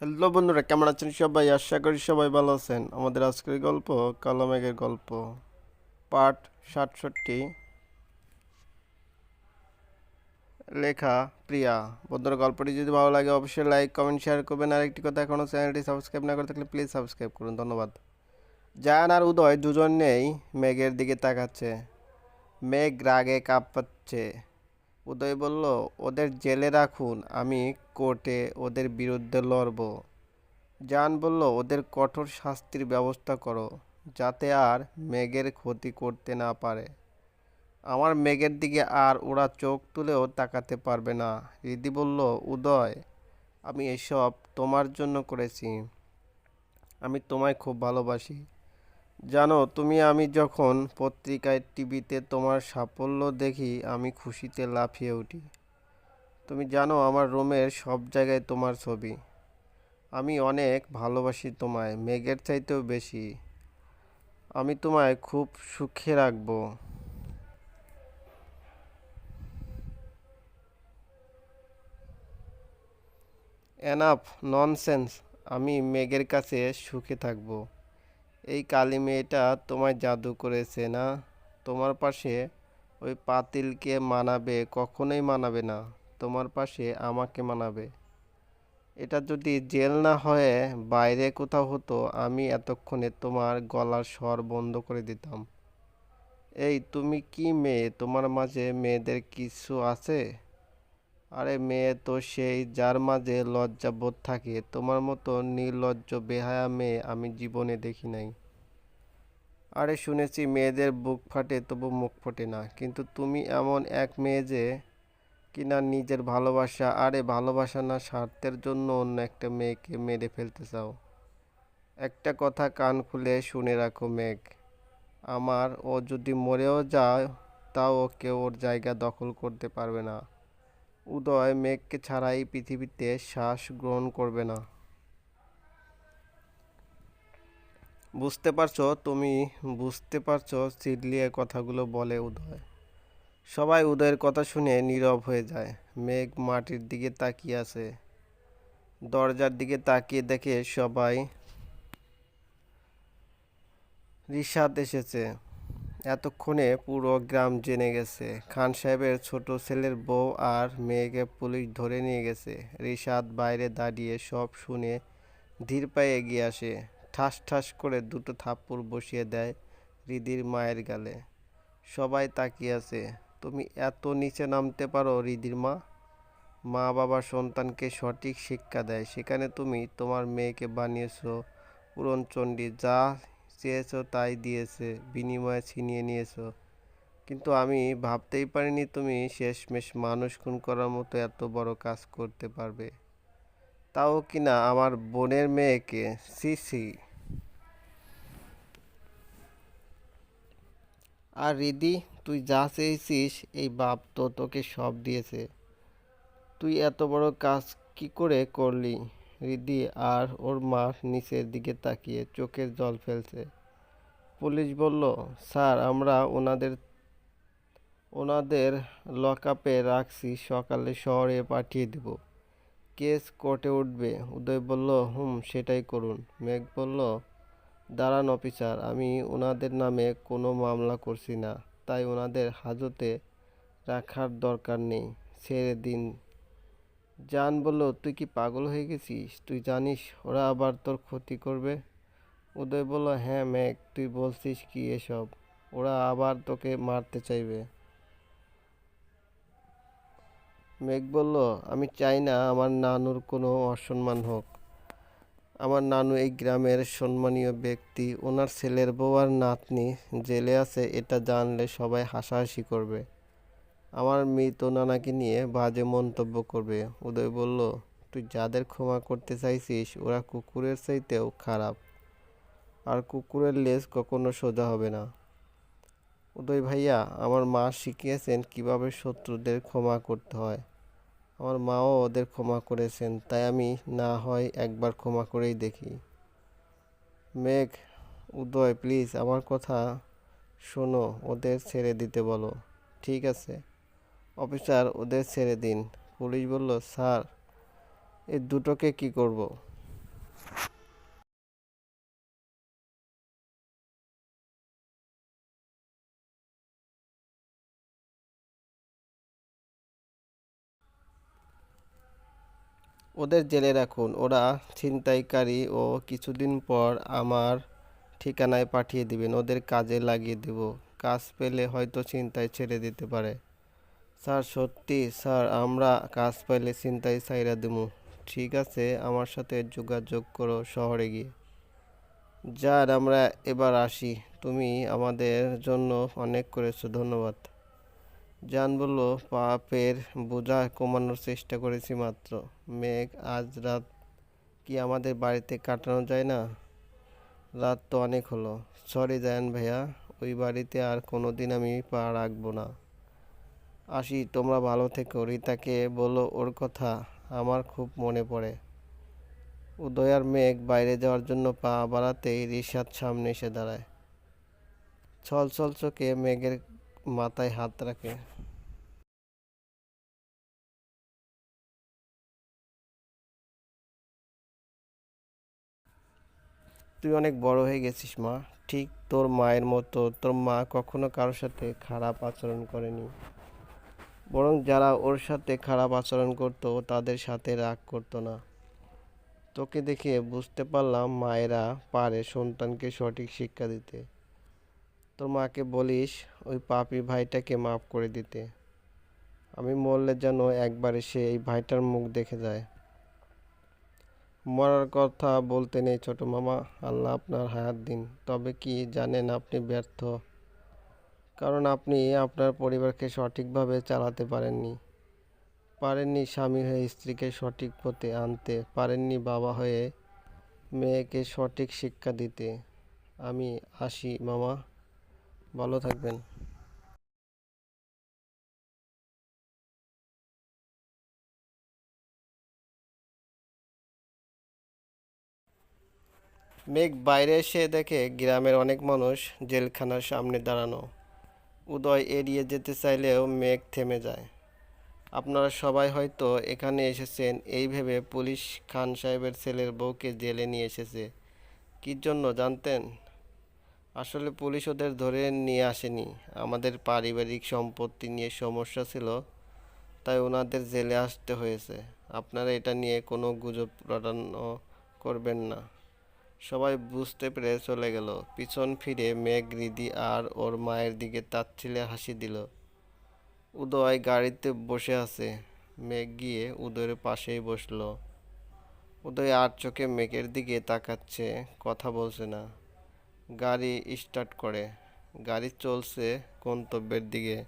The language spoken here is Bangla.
হ্যালো বন্ধুরা, কেমন আছেন সবাই? আশা করি সবাই ভালো আছেন। আমাদের আজকের গল্প কালো মেঘের গল্প পার্ট সাতষট্টি। লেখা প্রিয়া। বন্ধুরা, গল্পটি যদি ভালো লাগে, অবশ্যই লাইক কমেন্ট শেয়ার করবেন। আর একটি কথা এখনও চ্যানেলটি সাবস্ক্রাইব না করে থাকলে প্লিজ সাবস্ক্রাইব করুন। ধন্যবাদ। জায়ান আর উদয় দুজন নেই মেঘের দিকে তাকাচ্ছে। মেঘ রাগে কাঁপাচ্ছে উদয় বলল, ওদের জেলে রাখুন, আমি কোর্টে ওদের বিরুদ্ধে লড়ব। জান বলল, ওদের কঠোর শাস্তির ব্যবস্থা করো, যাতে আর মেঘের ক্ষতি করতে না পারে। আমার মেঘের দিকে আর ওরা চোখ তুলেও তাকাতে পারবে না। রিদি বলল, উদয়, আমি এসব তোমার জন্য করেছি। আমি তোমায় খুব ভালোবাসি। জানো, তুমি আমি যখন পত্রিকায় টিভিতে তোমার সাফল্য দেখি, আমি খুশিতে লাফিয়ে উঠি। তুমি জানো, আমার রুমের সব জায়গায় তোমার ছবি। আমি অনেক ভালোবাসি তোমায়, মেঘের চাইতেও বেশি। আমি তোমায় খুব সুখে রাখব। এনাফ ননসেন্স আমি মেঘের কাছে সুখে থাকব। এই কালী মেয়েটা তোমায় জাদু করেছে না? তোমার পাশে ওই পাতিলকে মানাবে, কখনোই মানাবে না। তোমার পাশে আমাকে মানাবে। এটা যদি জেল না হয়ে বাইরে কোথাও হতো, আমি এতক্ষণে তোমার গলার স্বর বন্ধ করে দিতাম। এই, তুমি কি মেয়ে? তোমার মাঝে মেয়েদের কিছু আছে? আরে মেয়ে, তো সেই যার মাঝে লজ্জাবোধ থাকে, তোমার মতো নির্লজ্জ, বেহায়া মেয়ে আমি জীবনে দেখি নাই। আরে শুনেছি মেয়েদের বুক ফাটে, তবু মুখ ফোটে না। কিন্তু তুমি এমন এক মেয়ে যে কিনা নিজের ভালোবাসা, আরে ভালোবাসা না স্বার্থের জন্য অন্য একটা মেয়েকে মেরে ফেলতে চাও। একটা কথা কান খুলে শুনে রাখো মেঘ, আমার ও যদি মরেও যায়, তাও কেউ ওর জায়গা দখল করতে পারবে না। উদয় মেঘকে ছাড়া এই পৃথিবীতে শ্বাস গ্রহণ করবে না। বুঝতে পারছ? তুমি বুঝতে পারছ? চিডলিয়ে কথাগুলো বলে উদয়। সবাই উদয়ের কথা শুনে নীরব হয়ে যায়। মেঘ মাটির দিকে তাকিয়ে আছে। দরজার দিকে তাকিয়ে দেখে সবাই রিশাদ এসেছে। এতক্ষণে পুরো গ্রাম জেনে গেছে। খান সাহেবের ছোট ছেলের বউ আর মেয়েকে পুলিশ ধরে নিয়ে গেছে। রিশাদ বাইরে দাঁড়িয়ে সব শুনে ধীর পায়ে এগিয়ে আসে। ঠাস ঠাস করে দুটো থাপ্পড় বসিয়ে দেয় রিদির মায়ের গালে। সবাই তাকিয়ে আছে। তুমি এত নিচে নামতে পারো রিদির মা? মা বাবা সন্তানকে সঠিক শিক্ষা দেয়। সেখানে তুমি তোমার মেয়েকে বানিয়েছো। উড়নচণ্ডী যা চেয়েছো, তাই দিয়েছে, বিনিময়ে ছিনিয়ে নিয়েছো। কিন্তু আমি ভাবতেই পারিনি তুমি শেষমেশ মানুষ খুন করার মতো এত বড় কাজ করতে পারবে। তাও কিনা আমার বোনের মেয়েকে? সি সি আর রিদি, তুই যা চেয়েছিস, এই বাপ তো তোকে সব দিয়েছে। তুই এত বড় কাজ কি করে করলি? রিদি আর ওর মা নিচের দিকে তাকিয়ে চোখের জল ফেলছে। পুলিশ বলল, স্যার, আমরা ওনাদের ওনাদের লকআপে রাখছি, সকালে শহরে পাঠিয়ে দেব। কেস কোর্টে উঠবে। উদয় বলল, হুম, সেটাই করুন। মেঘ বলল, দাঁড়ান অফিসার, আমি ওনাদের নামে কোনো মামলা করছি না। তাই ওনাদের হাজতে রাখার দরকার নেই। ছেড়ে দিন। জান বলল, তুই কি পাগল হয়ে গেছিস? তুই জানিস, ওরা আবার তোর ক্ষতি করবে? উদয় বলল হ্যাঁ মেঘ, তুই বলছিস কি এসব? ওরা আবার তোকে মারতে চাইবে। মেঘ বলল, আমি চাই না আমার নানুর কোনো অসম্মান হোক। আমার নানু এই গ্রামের সম্মানীয় ব্যক্তি। ওনার ছেলের বউ আর নাতনি জেলে আছে, এটা জানলে সবাই হাসাহাসি করবে। আমার মৃত নানাকে নিয়ে বাজে মন্তব্য করবে। উদয় বলল, তুই যাদের ক্ষমা করতে চাইছিস, ওরা কুকুরের চাইতেও খারাপ। আর কুকুরের লেজ কখনো সোজা হবে না। উদয়, ভাইয়া, আমার মা শিখিয়েছেন কীভাবে শত্রুদের ক্ষমা করতে হয়। আমার মাও ওদের ক্ষমা করেছেন, তাই আমি না হয় একবার ক্ষমা করেই দেখি। মেঘ, উদয়, প্লিজ আমার কথা শোনো, ওদের ছেড়ে দিতে বলো। ঠিক আছে। অফিসার ওদের ছেড়ে দিন। পুলিশ বলল, স্যার, এ দুটোকে কি করব? ওদের জেলে রাখুন। ওরা ছিনতাইকারী ও কিছুদিন পর আমার ঠিকানায় পাঠিয়ে দিবেন। ওদের কাজে লাগিয়ে দেব। কাজ পেলে হয়তো ছিনতাই ছেড়ে দিতে পারে। স্যার, সত্যি, স্যার, আমরা কাজ পাইলে ছিনতাই সাইরা দেবো ঠিক আছে, আমার সাথে যোগাযোগ করো শহরে গিয়ে। যার, আমরা এবার আসি। তুমি আমাদের জন্য অনেক করেছ, ধন্যবাদ। জান বলল, পাপের বোঝা কমানোর চেষ্টা করেছি মাত্র। মেঘ, আজ রাত কি আমাদের বাড়িতে কাটানো যায় না? রাত তো অনেক হলো। সরি জায়ান ভাইয়া, ওই বাড়িতে আর কোনো দিন আমি পা রাখব না। আসি, তোমরা ভালো থেকো। রিতাকে বলো ওর কথা, আমার খুব মনে পড়ে। উদয় আর মেঘ বাইরে যাওয়ার জন্য পা বাড়াতেই রিশাদ সামনে এসে দাঁড়ায়। ছল ছল চোখে মেঘের মাথায় হাত রাখে। তুই অনেক বড় হয়ে গেছিস মা। ঠিক তোর মায়ের মতো, তোর মা কখনো কারোর সাথে খারাপ আচরণ করেনি। বরং যারা ওর সাথে খারাপ আচরণ করতো, তাদের সাথে রাগ করতো না। তোকে দেখে বুঝতে পারলাম মায়েরা পারে সন্তানকে সঠিক শিক্ষা দিতে। তোর মাকে বলিস ওই পাপি ভাইটাকে মাফ করে দিতে। আমি মরলে যেন একবার সে এই ভাইটার মুখ দেখে যায়। মরার কথা বলতে নেই ছোট মামা, আল্লাহ আপনার হায়াত দিন। তবে কি জানেন আপনি ব্যর্থ? কারণ আপনি আপনার পরিবারকে সঠিকভাবে চালাতে পারেননি। পারেননি স্বামী হয়ে স্ত্রীকে সঠিক পথে আনতে, পারেননি বাবা হয়ে মেয়েকে সঠিক শিক্ষা দিতে। আমি আসি, মামা। ভালো থাকবেন। মেঘ বাইরে এসে দেখে গ্রামের অনেক মানুষ জেলখানার সামনে দাঁড়ানো। উদয় এড়িয়ে যেতে চাইলেও মেঘ থেমে যায়। আপনারা সবাই হয়তো এখানে এসেছেন, এই ভেবে পুলিশ খান সাহেবের ছেলের বউকে জেলে নিয়ে এসেছে। কী জন্য জানতেন? আসলে পুলিশ ওদের ধরে নিয়ে আসেনি। আমাদের পারিবারিক সম্পত্তি নিয়ে সমস্যা ছিল, তাই ওনাদের জেলে আসতে হয়েছে। আপনারা এটা নিয়ে কোনো গুজব রটানো করবেন না। সবাই বুঝতে পেরে চলে গেল। পিছন ফিরে মেঘ, রিদি আর ওর মায়ের দিকে তাচ্ছিলে হাসি দিল। উদয় গাড়িতে বসে আছে। মেঘ গিয়ে উদয়ের পাশেই বসল। উদয় আর চোখে মেঘের দিকে তাকাচ্ছে, কথা বলছে না। গাড়ি স্টার্ট করে। গাড়ি চলছে গন্তব্যের দিকে।